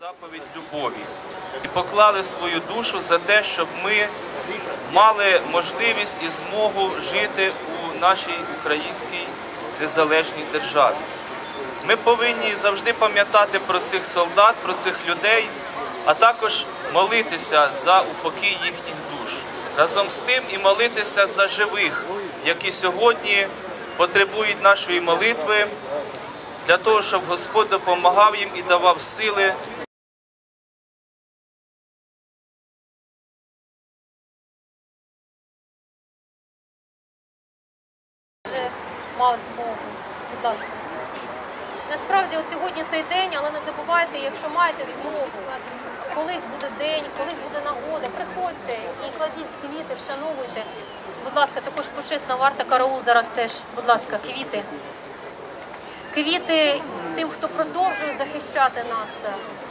заповідь любові і поклали свою душу за те, щоб ми мали можливість і змогу жити у нашій українській незалежній державі. Ми повинні завжди пам'ятати про цих солдат, про цих людей, а також молитися за упокій їхніх душ. Разом з тим і молитися за живих, які сьогодні потребують нашої молитви, для того, щоб Господь допомагав їм і давав сили вже мав змогу. Будь ласка. Насправді, сьогодні цей день, але не забувайте, якщо маєте змогу, колись буде день, колись буде нагода, приходьте і кладіть квіти, вшановуйте. Будь ласка, також почесна варта караул зараз теж. Будь ласка, квіти. Квіти тим, хто продовжує захищати нас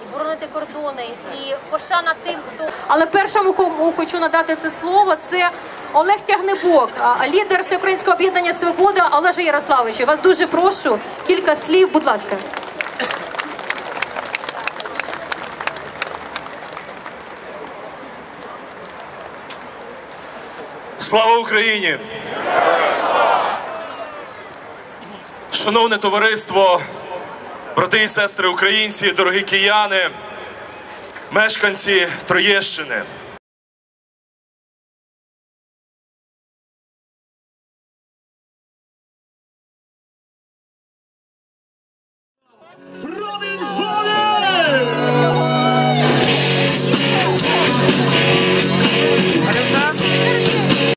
і боронити кордони, і пошана тим, хто але першому кому хочу надати це слово. Це Олег Тягнебок, лідер Всеукраїнського об'єднання Свобода Олеже Ярославовичу. Вас дуже прошу кілька слів, будь ласка. Слава Україні! Шановне товариство, брати і сестри українці, дорогі кияни, мешканці Троєщини.